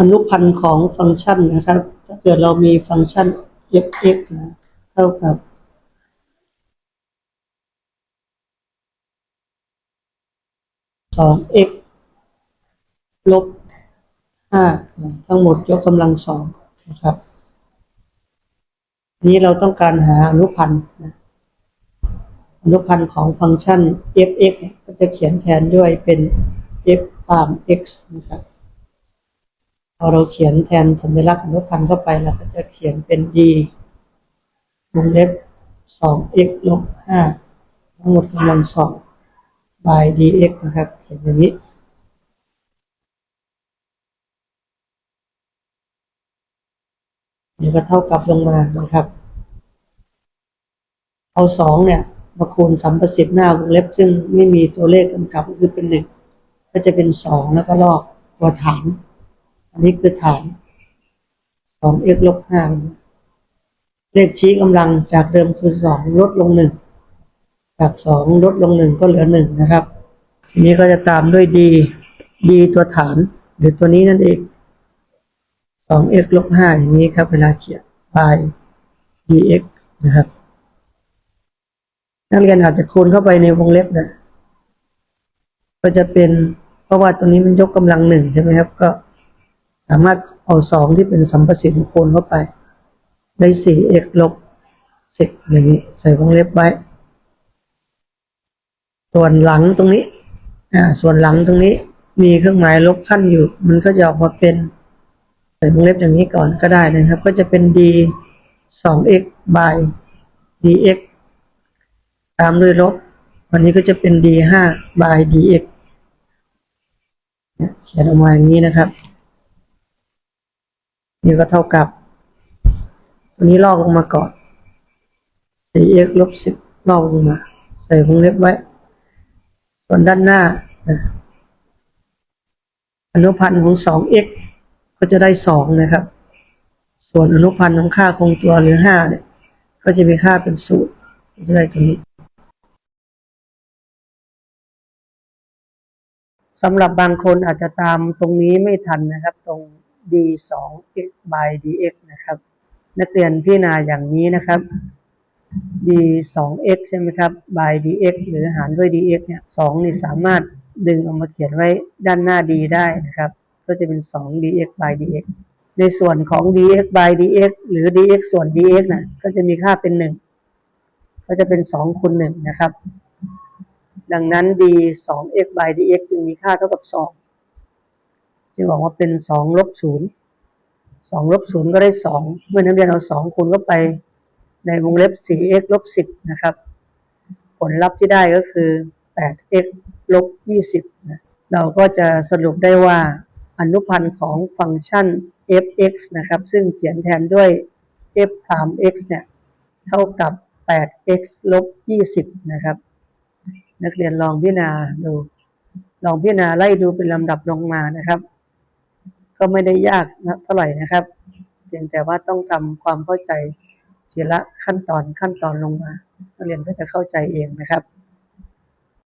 อนุพันธ์ของฟังก์ชันนะครับ ถ้าเกิดเรามีฟังก์ชัน f(x) นะเท่ากับสอง x ลบห้าทั้งหมดยกกำลังสองนะครับ นี้เราต้องการหาอนุพันธ์นะอนุพันธ์ของฟังก์ชัน f(x) ก็จะเขียนแทนด้วยเป็น f ตาม x นะครับ พอเราเขียนแทนสัญลักษณ์อนุพันธ์เข้าไปเราก็จะเขียนเป็น d วงเล็บ 2x ลบ 5 ทั้งหมดกำลังสอง by dx นะครับ เขียนอย่างนี้นี่ก็เท่ากับลงมานะครับ เอาสองเนี่ย มาคูณสัมประสิทธิ์หน้าวงเล็บ ซึ่งไม่มีตัวเลขกำกับก็คือเป็นหนึ่งก็จะเป็นสองแล้วก็ลอกตัวฐาน อันนี้คือฐานสอง x ลบห้าเลขชี้กำลังจากเดิมคือสองลดลงหนึ่งจากสองลดลงหนึ่งก็เหลือหนึ่งนะครับ ทีนี้ก็จะตามด้วย d d ตัวฐานหรือตัวนี้นั่นเองสอง x ลบห้าอย่างนี้ครับ เวลาเขียน by dx นะครับนักเรียนอาจจะคูณเข้าไปในวงเล็บนะก็จะเป็นเพราะว่าตัวนี้มันยกกำลังหนึ่งใช่ไหมครับก็ สามารถเอาสองที่เป็นสัมประสิทธิ์คูณเข้าไป ได้สี่ x ลบสิบอย่างนี้ ใส่วงเล็บไว้ ส่วนหลังตรงนี้อ่าส่วนหลังตรงนี้มีเครื่องหมายลบขั้นอยู่ มันก็จะออกมาเป็น ใส่วงเล็บอย่างนี้ก่อนก็ได้นะครับ ก็จะเป็น d สอง x by dx ตามด้วยลบ วันนี้ก็จะเป็น d ห้า by dx เนี่ยเขียนออกมาอย่างนี้นะครับ นี่ก็เท่ากับ ตัวนี้ลอกลงมาก่อน 4x ลบ 10 ลอกลงมา ใส่วงเล็บไว้ ส่วนด้านหน้า อนุพันธ์ของ 2x ก็จะได้ 2 นะครับ ส่วนอนุพันธ์ของค่าคงตัวหรือ 5 เนี่ย ก็จะมีค่าเป็นศูนย์จะได้ตรงนี้สำหรับบางคนอาจจะตามตรงนี้ไม่ทันนะครับ ตรง d 2 x by dx นะครับ นักเรียนพิจารณาอย่างนี้นะครับ d 2 x ใช่ไหมครับ by dx หรือหารด้วย dx เนี่ย2นี่สามารถดึงออกมาเขียนไว้ด้านหน้า d ได้นะครับ ก็จะเป็น 2 dx by dx ในส่วนของ dx by dx หรือ dx ส่วน dx นะก็จะมีค่าเป็น 1 ก็จะเป็น2คูณ1นะครับ ดังนั้น d 2 x by dx จึงมีค่าเท่ากับ 2 จึงออกมาเป็น2ลบ0 2ลบ0ก็ได้2เมื่อนักเรียนเอา2คูณเข้าไปในวงเล็บ 4x ลบ 10 นะครับ ผลลัพธ์ที่ได้ก็คือ 8x ลบ 20นะเราก็จะสรุปได้ว่าอนุพันธ์ของฟังก์ชัน f(x) นะครับ ซึ่งเขียนแทนด้วย f พราม x เนี่ย เท่ากับ 8x ลบ 20 นะครับ นักเรียนลองพิจารณาดู ลองพิจารณาไล่ดูเป็นลำดับลงมานะครับ ก็ไม่ได้ยากนะเท่าไหร่นะครับ เพียงแต่ว่าต้องทำความเข้าใจทีละขั้นตอนขั้นตอนลงมานักเรียนก็จะเข้าใจเองนะครับ